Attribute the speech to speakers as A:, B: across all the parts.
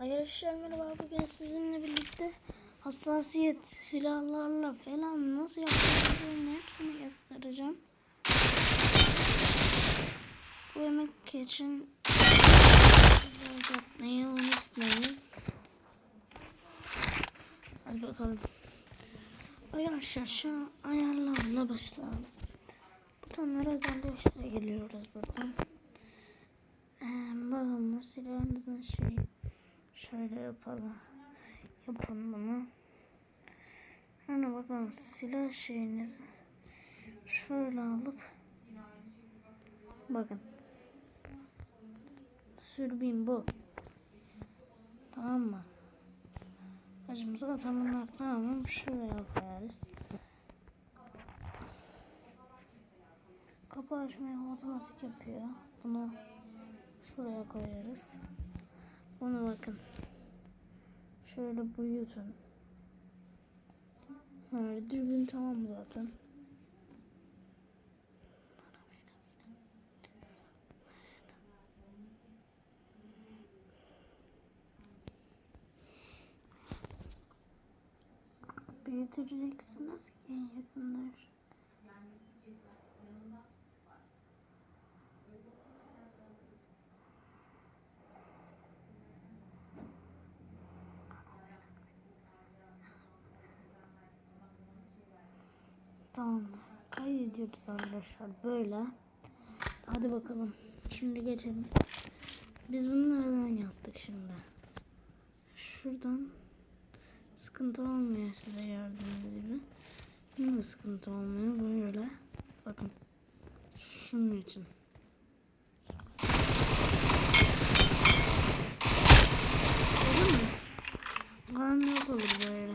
A: Arkadaşlar merhaba bugün sizinle birlikte hassasiyet silahlarla falan nasıl yapacağını hepsini göstereceğim. Bu yemek için like atmayı unutmayın. Hadi bakalım. Arkadaşlar şu ayarlarla başlayalım. Butonlara özelleştire geliyoruz buradan. Ee, bu silahınızın şeyi Şöyle yapalım. Yapın bunu. Sonra bakın silah şeyinizi şöyle alıp bakın sürbün bu. Tamam mı? Acımızı da tamamlar tamam mı? Şuraya koyarız. Kapı açmayı otomatik yapıyor. Bunu şuraya koyarız. Ona bakın. Şöyle büyütün. Sonra dürbün tamam zaten. Büyüteceksiniz ki yakınlar. Tamam. Kaydediyoruz arkadaşlar böyle. Hadi bakalım. Şimdi geçelim. Biz bunu neden yaptık şimdi? Şuradan sıkıntı olmuyor size gördüğünüz gibi. Bunda da sıkıntı olmuyor böyle. Bakın. Şunun için. Gördün mü? Karnı yok olur böyle.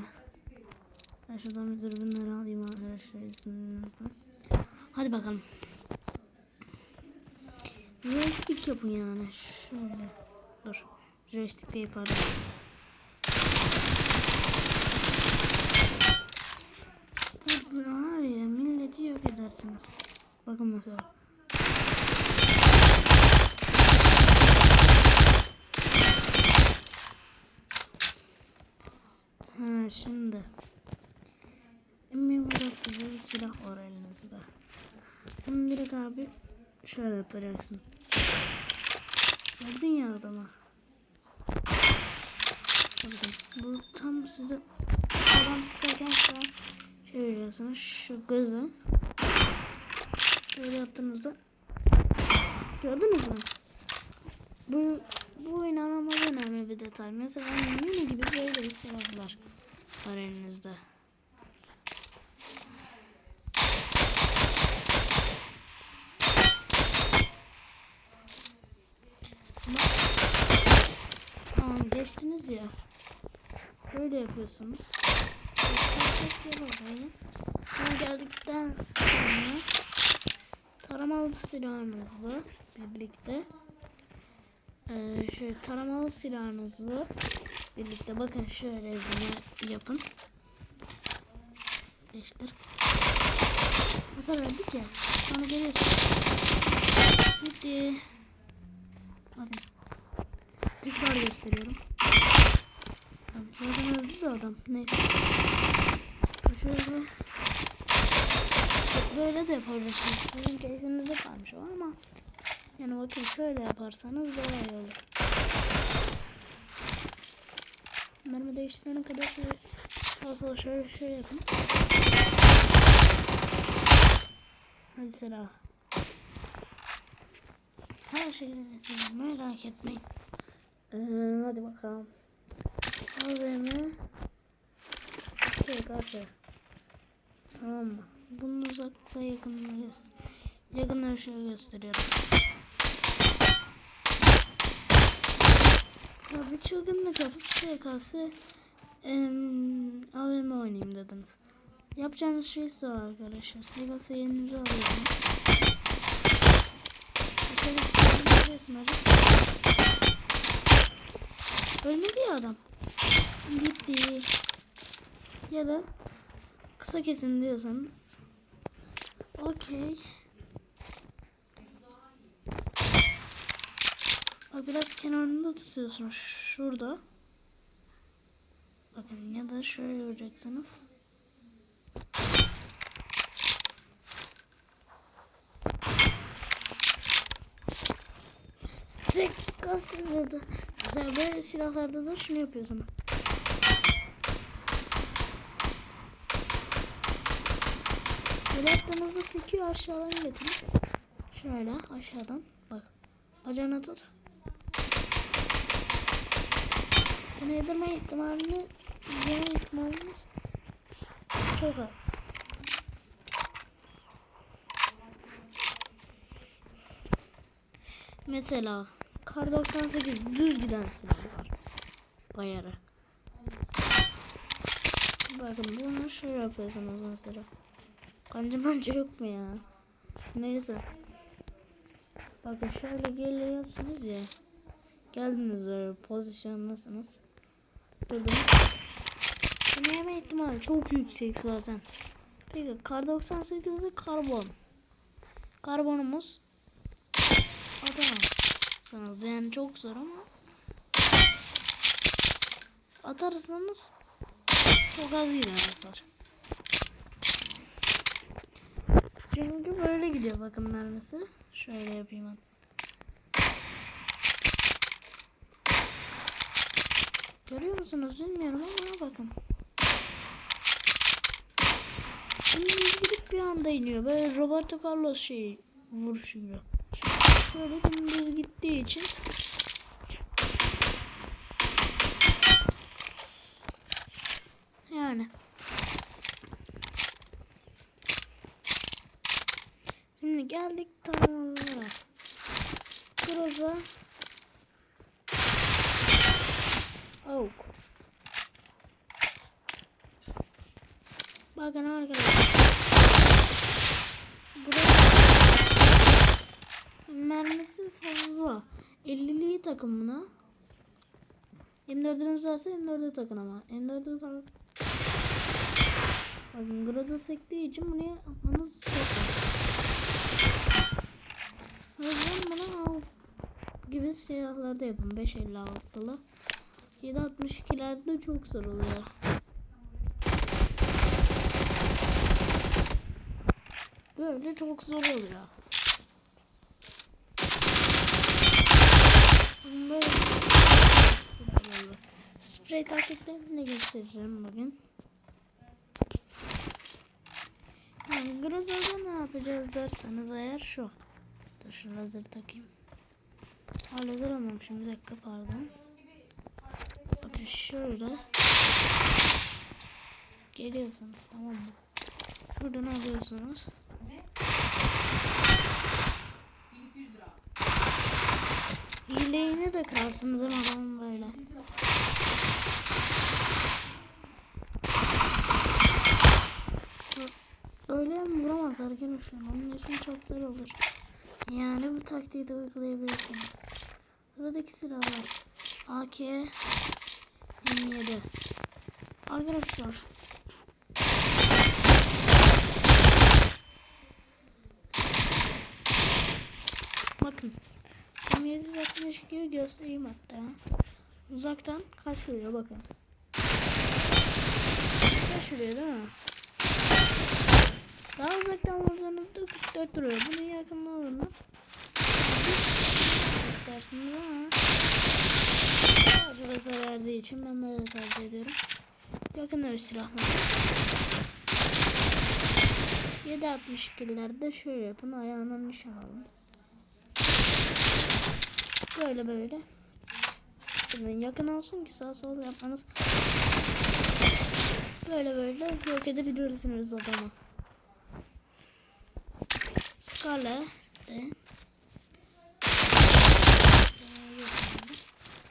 A: Ben şuradan bir dürbünleri alayım Hadi bakalım. Joystick yapın yani. Şöyle. Dur. Joystick de yaparım. Var ya milleti yok edersiniz. Bakın mesela. Ha şimdi. Emin olarak güzel bir silah var elinizde. Direkt abi şöyle yapacaksın. Gördün ya adama. Bu tam size adam sıkarken şu an şey veriyorsunuz şu gözü. Böyle yaptığınızda gördünüz mü? Bu bu inanılmaz önemli bir detay. Mesela yine gibi böyle bir silahlar var elinizde. Tamam geçtiniz ya. Böyle yapıyorsunuz. Sonra geldikten sonra taramalı silahınızla birlikte ee, şöyle taramalı silahınızla birlikte bakın şöyle bunu yapın. Değiştir. Mesela verdik ya. Sonra geliyorsun. Bitti. Bakın. Tekrar gösteriyorum. De adam. Neyse. Böyle de yapabilirsiniz. Sizin keyfinizde kalmış o ama. Yani bakın şöyle yaparsanız daha iyi olur. Mermi değiştirene kadar şöyle. Sola şöyle şöyle yapın. Hadi sıra. Her şeyi. Merak etmeyin. Ee, hadi bakalım. AVM SKS Tamam mı? Bunu uzakta yakınlığı yakın ölçüye gösteriyorum. Ya bir çılgınlık yapıp SKS em, AVM oynayayım dediniz. Yapacağınız şey şu arkadaşlar. SKS yapıyorsun hocam. Ölmedi ya adam. Gitti. Ya da kısa kesin diyorsanız. Okey. Bak biraz kenarında tutuyorsun şurada. Bakın ya da şöyle vuracaksınız. Tek kasırda. Mesela böyle silahlarda da şunu yapıyorsun. Böyle yaptığınızda sekiyor aşağıdan getirin. Şöyle aşağıdan bak. Bacağına tut. Bunu yedirme ihtimalini yeme ihtimaliniz çok az. Mesela kar 98 düz giden silah var. Bayarı. Bakın bunu şöyle yapıyorsunuz mesela. Kanca manca yok mu ya? Neyse. Bakın şöyle geliyorsunuz ya. Geldiniz böyle pozisyondasınız. Durdunuz. Bunu yeme ihtimali çok yüksek zaten. Peki kar 98'i karbon. Karbonumuz atamazsınız. Yani çok zor ama atarsanız çok az gider hasar. Çünkü böyle gidiyor bakın mermisi. Şöyle yapayım hadi. Görüyor musunuz bilmiyorum ama bakın. Dümdüz gidip bir anda iniyor. Böyle Roberto Carlos şey vuruşu gibi. Şöyle dümdüz gittiği için yani Şimdi geldik tamamlara. Groza Oak. Bakın arkadaşlar. Groza mermisi fazla. 50'liyi takın buna. M4'ünüz varsa M4'e takın ama. M4'ü takın. Bakın Groza sektiği için bunu yapmanız çok zor. O yüzden bana al gibi silahlarda yapın. 5.56'lı. 7.62'lerde çok zor oluyor. Böyle çok zor oluyor. Böyle. Sprey taktiklerini de göstereceğim bugün. Yani Groza'da ne yapacağız derseniz eğer şu. Dur şu lazer takayım. Hala duramamışım bir dakika pardon. Bakın şöyle. Geliyorsunuz tamam mı? Şuradan alıyorsunuz. Hileğini de kırarsınız ama adamın böyle. Öyle mi vuramaz arkadaşlar? Onun için çok zor olur. Yani bu taktiği de uygulayabilirsiniz. Sıradaki silahlar. AK 27. Arkadaşlar. Bakın. 762 göstereyim hatta. Uzaktan kaç vuruyor bakın. Kaç vuruyor değil mi? Daha uzaktan vurduğunuzda 44 vuruyor. Bunu yakından vurun. Dersiniz ama hasar verdiği için ben böyle tercih ediyorum. Yakın dövüş silahları. 7.62'lerde şöyle yapın ayağına nişan alın. Böyle böyle. Şimdi yakın olsun ki sağ sol yapmanız böyle böyle yok edebilirsiniz adamı. Skala de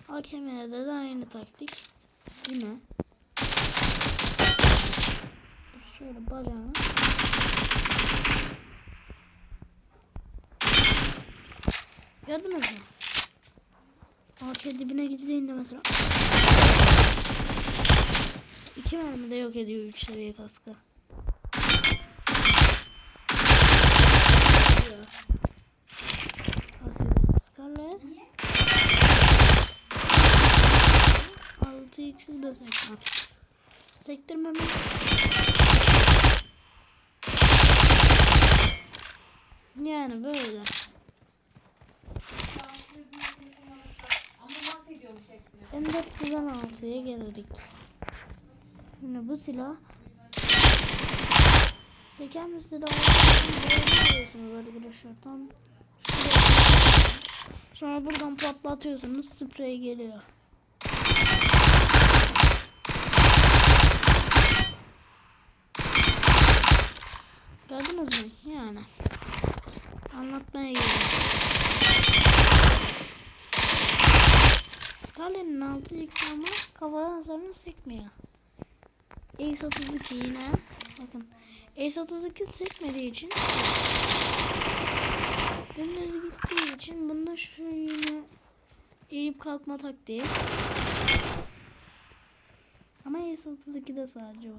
A: AKM'de de aynı taktik. Yine şöyle bacağını Gördünüz mü? AK dibine gidince mesela iki mermi de yok ediyor 3 seviye kaskı. Scarlet 6x'i de 80. Sektirmeme. Yani böyle.
B: Ama mahvediyormuş hepsini.
A: M416'ya geldik. Şimdi bu silah Çeken bir silah olduğunu arkadaşlar. Tam Sonra buradan patlatıyorsunuz. Sprey geliyor. Gördünüz mü? Yani. Anlatmaya geliyorum. Scarlet'in 6x ama kafadan sonra sekmiyor. Ace 32 yine. Bakın. Ace 32 sekmediği için Dümdüz gittiği için bunda şu yine eğip kalkma taktiği. Ama Ace 32'de sadece o.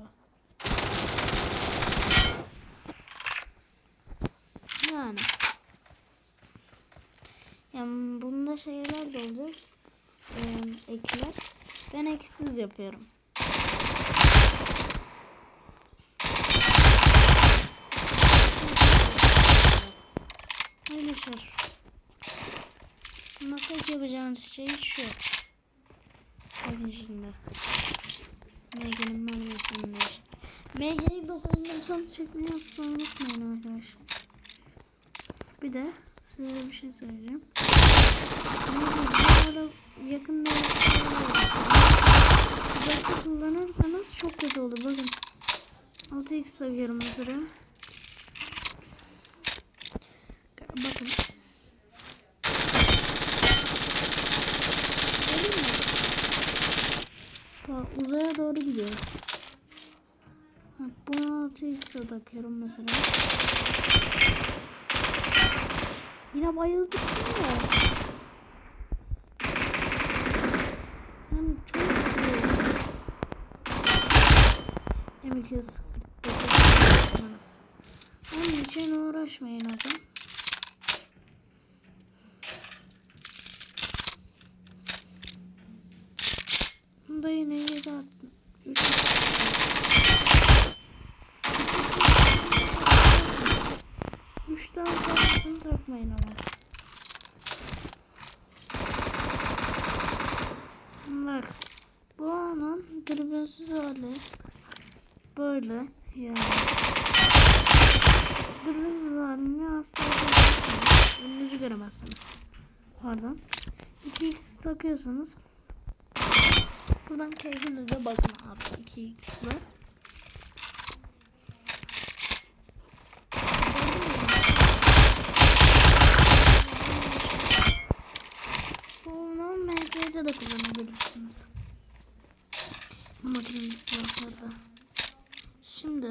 A: Yani. Yani bunda şeyler de olacak. Ee, ekler. Ben eksiz yapıyorum. Arkadaşlar. Bunda tek yapacağınız şey şu. Bakın şimdi. Megan'ın mermisini işte. MC'yi dokunursam çekmiyorsa unutmayın arkadaşlar. Bir de size bir şey söyleyeceğim. Bu arada yakında Uzakta kullanırsanız çok kötü olur. Bakın. 6x takıyorum mesela. Bakın. Bak, uzaya doğru gidiyor. Ha, bunu 6x'e takıyorum mesela. Yine bayıldık ya. Yani çok iyi. M249 Onun için uğraşmayın adam. Bunda yine 7 attım. Üç Üçten fazlasını takmayın ama. Bak. Bu anın dürbünsüz hali. Böyle yani. Dürbünsüz halini asla göremezsiniz. Önünüzü göremezsiniz. Pardon. 2x takıyorsunuz. Buradan keyfinize bakın abi 2x'le. Bunu MC'de de kullanabilirsiniz. Makineli silahlarda. Şimdi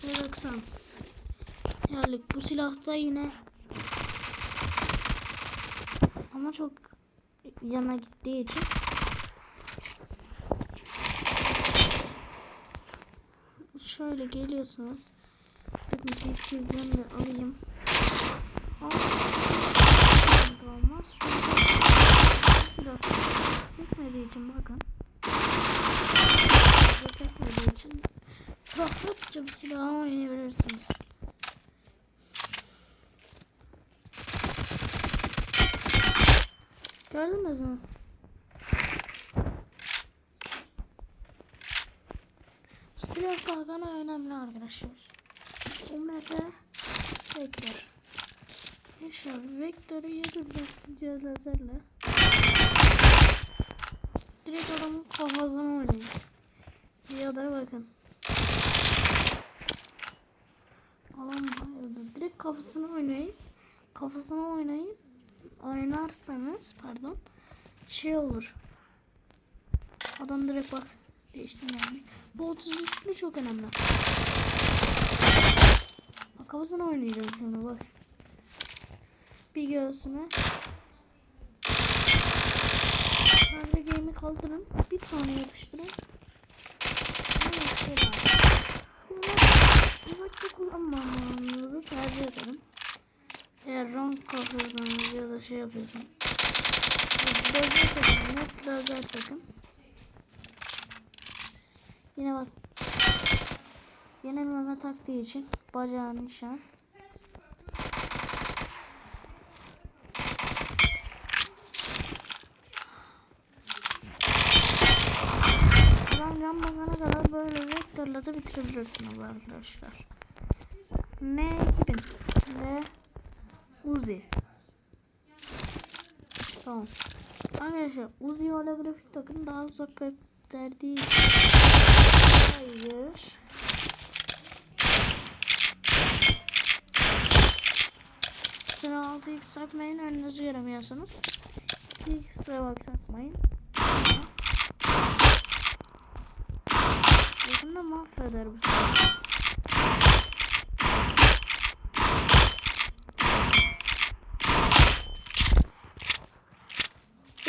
A: şöyle baksam. Geldik bu silahta yine ama çok yana gittiği için şöyle geliyorsunuz. Bakın bir şeyden de alayım. Sıkıntı olmaz. Şöyle sıkmadığı için bakın. Sıkmadığı için rahatça bir silah oynayabilirsiniz. Gördünüz mü? Kalkanı önemli arkadaşlar. UMP Vektör. Yaşar Vektör'ü yazılacağız lazerle. Direkt adamın kafasına oynayın. Ya da bakın. Bayıldı. Direkt kafasına oynayın. Kafasına oynayın. Oynarsanız pardon şey olur. Adam direkt bak değişti yani. Bu 33'lü çok önemli. Bak kafasına oynayacağım şimdi bak. Bir göğsüne. Nerede game'i kaldırın. Bir tane yapıştırın. Uzakta kullanmamanızı tercih ederim. Eğer rank kasıyorsanız ya da şey yapıyorsan. Lazer takın. Net lazer takın. Yine bak. Yine meme taktığı için bacağını nişan. Can bakana kadar böyle vektörle de bitirebilirsiniz arkadaşlar. M2000 ve Uzi. Tamam. Arkadaşlar Uzi holografik takım daha uzak derdi. Hayır. Sıra 6x takmayın önünüzü göremiyorsunuz. 2x'e bak takmayın. Yakında mahveder bu sefer.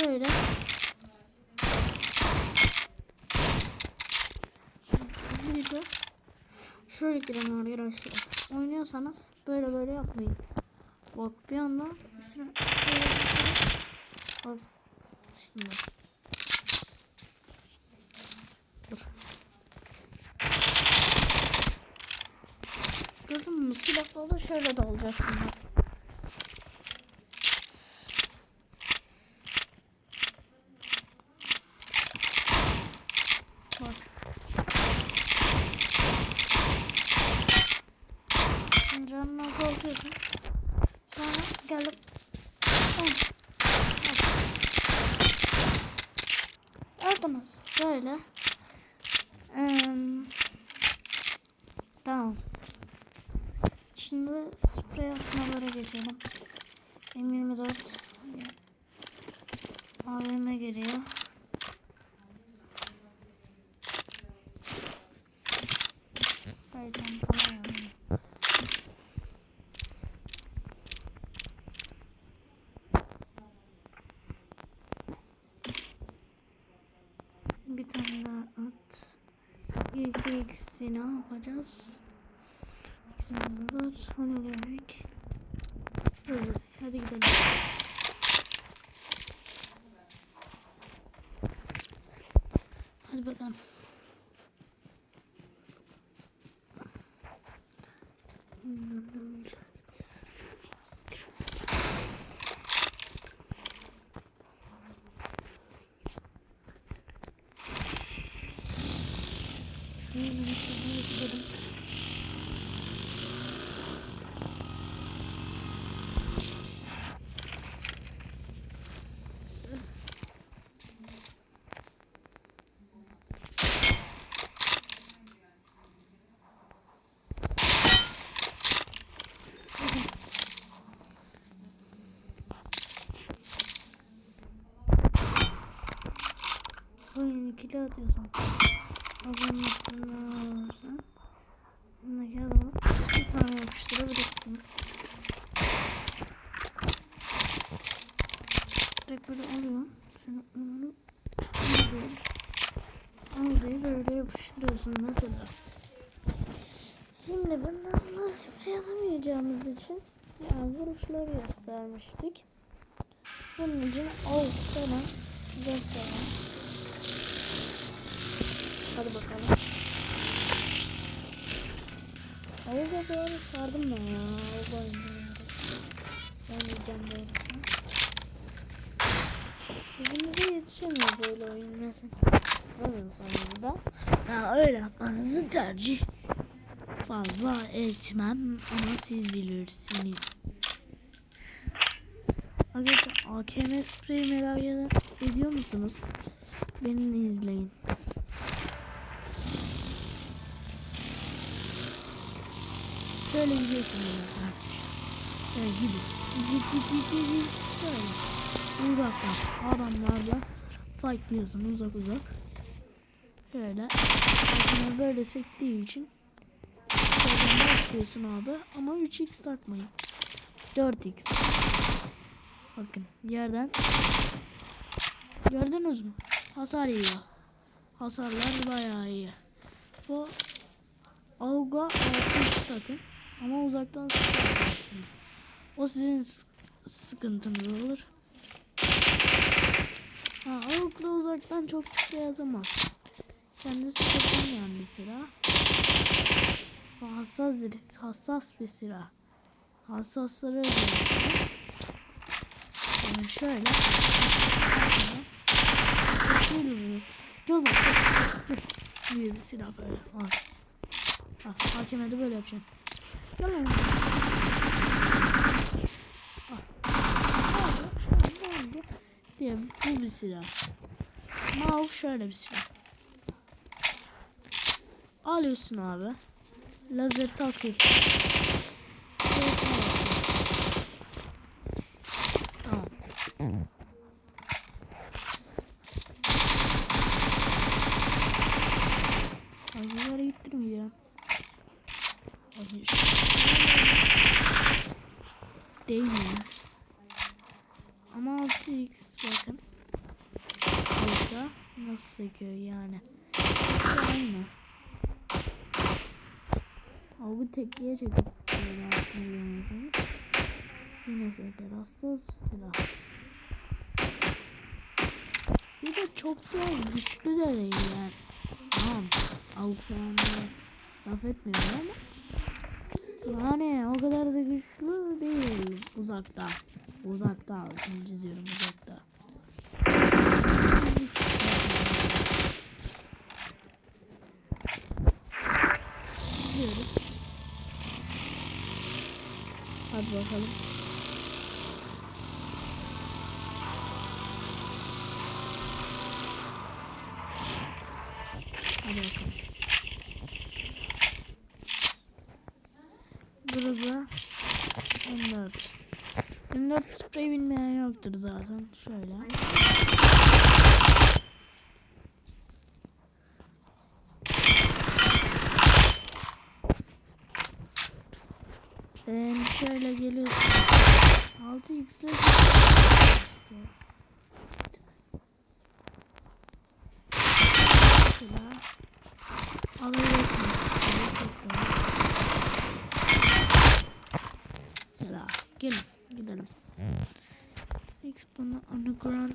A: Böyle. Bir de şöyle girin arkadaşlar. Oynuyorsanız böyle böyle yapmayın. Bak bir anda üstüne bir- Bak şimdi. Dur. Gördün mü? Silahla da şöyle bak. Bak. Tamam. Aldınız. Böyle. Eee, tamam. Şimdi sprey atmalara geçelim. M24 AVM geliyor. Kaydan falan yani. Bir tane daha at. İlk ikisi ne yapacağız? İkisimiz hazır. Holografik. Hazır. Hadi gidelim. Hadi bakalım. Şuraya bir şuraya gidelim. Oyun ikili atıyorsun. Abone olursan. Bundaki adamı bir tane yapıştırabilirsiniz. Direkt böyle alıyor. Sen onu alıyor. Aldığı böyle yapıştırıyorsun mesela. Şimdi bundan nasıl şey yapamayacağımız için yani vuruşları göstermiştik. Bunun için al falan gösterelim. Hadi bakalım. Da böyle sardım ben ya. O oyunu. Ben yiyeceğim böyle. Bizimize yetişemiyor böyle oyun mesela. Nasıl sonunda? Ya öyle yapmanızı tercih fazla etmem ama siz bilirsiniz. Arkadaşlar AKM spreyi merak ed- ediyor musunuz? Beni izleyin. Şöyle gidiyorsun böyle arkadaşlar. Şöyle gidin. Git git git. Şöyle. Uzaktan adamlarla fightlıyorsun uzak uzak. Şöyle. Arkana böyle sektiği için Şöyle başlıyorsun abi ama 3x takmayın. 4x. Bakın yerden Gördünüz mü? Hasar yiyor. Hasarlar bayağı iyi. Bu Auga 6x takın. Ama uzaktan sıkarsınız. O sizin sıkıntınız olur. Ha, Aug'la uzaktan çok sık yazamaz. Kendisi takılmayan bir silah. Hassas, hassas bir silah. Hassasları özellikle. Yani şöyle. Göz Büyük bir silah böyle. Al. Ha, hakeme de böyle yapacağım. Gel lan. Al. Diye bu bir silah. Mav şöyle bir silah. Alıyorsun abi. Lazer takıyorsun. Şöyle takıyorsun. Tamam. Acıları gittirmeyeceğim. Acı. Değmiyor. Ama 6x bakın. Olsa nasıl sekiyor yani. Hepsi aynı. Tekliğe çekip böyle altına görüyorsunuz. Yine seker. Hassas bir silah. Bir de çok da güçlü de değil yani. Tamam. Avuk sevenlere laf etmiyorum ama yani o kadar da güçlü değil uzakta. Uzakta. Şimdi çiziyorum uzakta. Gidiyoruz. Hadi bakalım. Hadi bakalım. Burada 14. 14 sprey bilmeyen yoktur zaten. Şöyle. Ee, şöyle geliyorsun. 6x'le Mesela alabilirsiniz. Şöyle çok kolay. Selam. Gelin gidelim. Bana underground.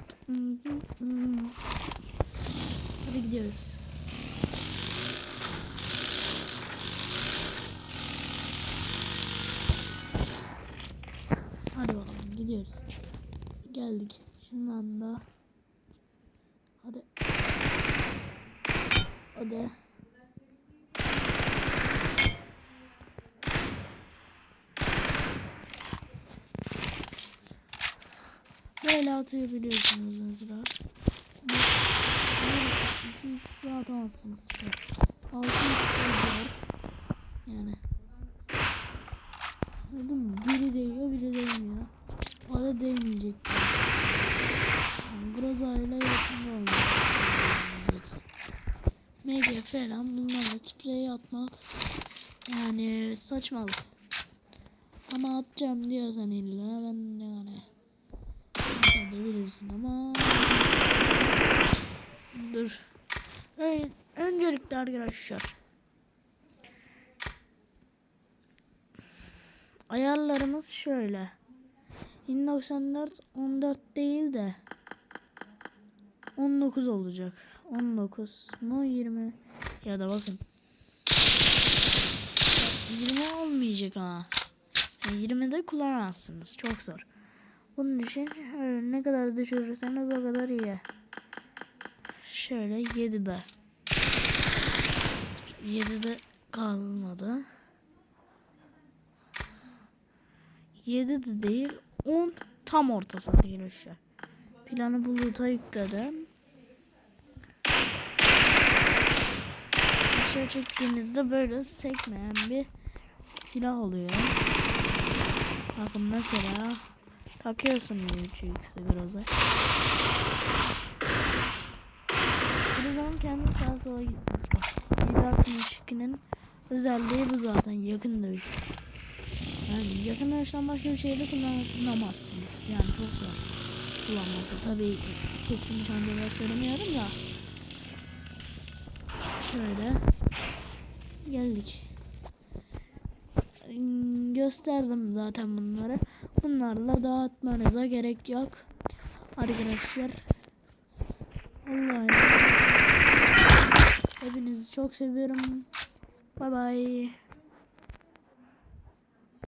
A: Hadi gidiyoruz. Hadi bakalım gidiyoruz. Geldik. Şimdi anda. Hadi. Hadi. Böyle atabiliyorsunuz mesela. 2x daha atamazsınız. 6x oluyor. Yani. Anladın mı? Biri değiyor, biri değmiyor. O da değmeyecek. Yani Groza ile yakında olacak. MG falan bunlarla sprey atmak yani saçmalık. Ama atacağım diyorsan illa ben yani sen de bilirsin ama dur. Ön, öncelikle arkadaşlar ayarlarımız şöyle. 1094 14 değil de 19 olacak. 19 mu 20 ya da bakın 20 olmayacak ha. Yani 20'de kullanamazsınız. Çok zor. Bunun için öyle ne kadar düşürürseniz o kadar iyi. Şöyle 7'de. 7'de kalmadı. 7'de değil 10 tam ortası arkadaşlar. Planı buluta yükledim. Aşağı çektiğinizde böyle sekmeyen bir silah oluyor. Bakın mesela takıyorsun 3x'i biraz. Bir zaman kendi sağa sola gitmez. Bak 762'nin özelliği bu zaten yakın dövüş. Yani yakın dövüşten başka bir şeyde kullanamazsınız. Yani çok zor kullanması. Tabii kesin çantalar söylemiyorum da. Şöyle geldik. Gösterdim zaten bunları. Bunlarla dağıtmanıza gerek yok. Arkadaşlar. Allah'ım. Sizi çok seviyorum. Bay bay.